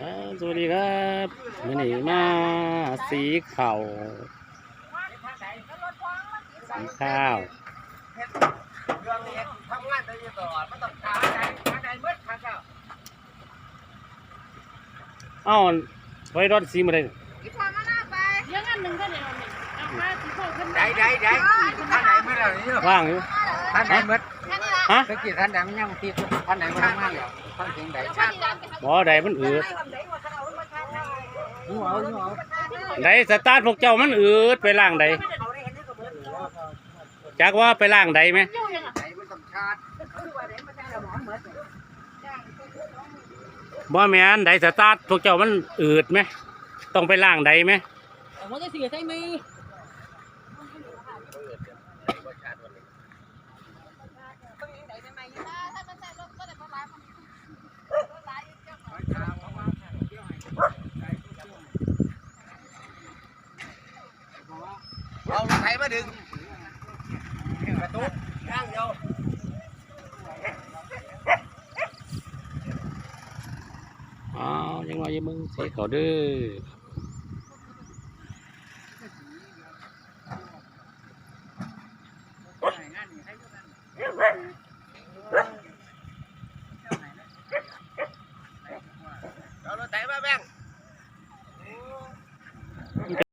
อ่าสวัสดีครับมื่อนี้มาสีเข่าสีข้าวเรื่องนี้ทำงานได้อยู่ตลอดไม่ต้องขาใดขาใดเมื่อขาเจ้าเอ้าไว้รถสีมาเลยเลี้ยงอันหนึ่งก็เดี๋ยวนี่เอามาสิพ่อขึ้นใดใดใดท่านใดเมื่อไหร่นี่ว่างอยู่ท่านใดเมื่อ ฮะตะกี้ท่านใดมันยังตีท่านใดมาทำงานแล้วท่านเพียงใดบ่ใดมันอืดหัวเอาหัวเอาใดสตาร์ทพวกเจ้ามันอืดไปล่างใดจักว่าไปล่างใดไหมอยู่ยังอะใดมันต้องชาร์จบ่แม่นใดสตาร์ทพวกเจ้ามันอืดไหมต้องไปล่างใดไหมมันจะเสียใจไหม เอารถไถมาดึงกระตุกข้างเดียวอ้าวยังว่าอย่ามึงสีเขาเด้อ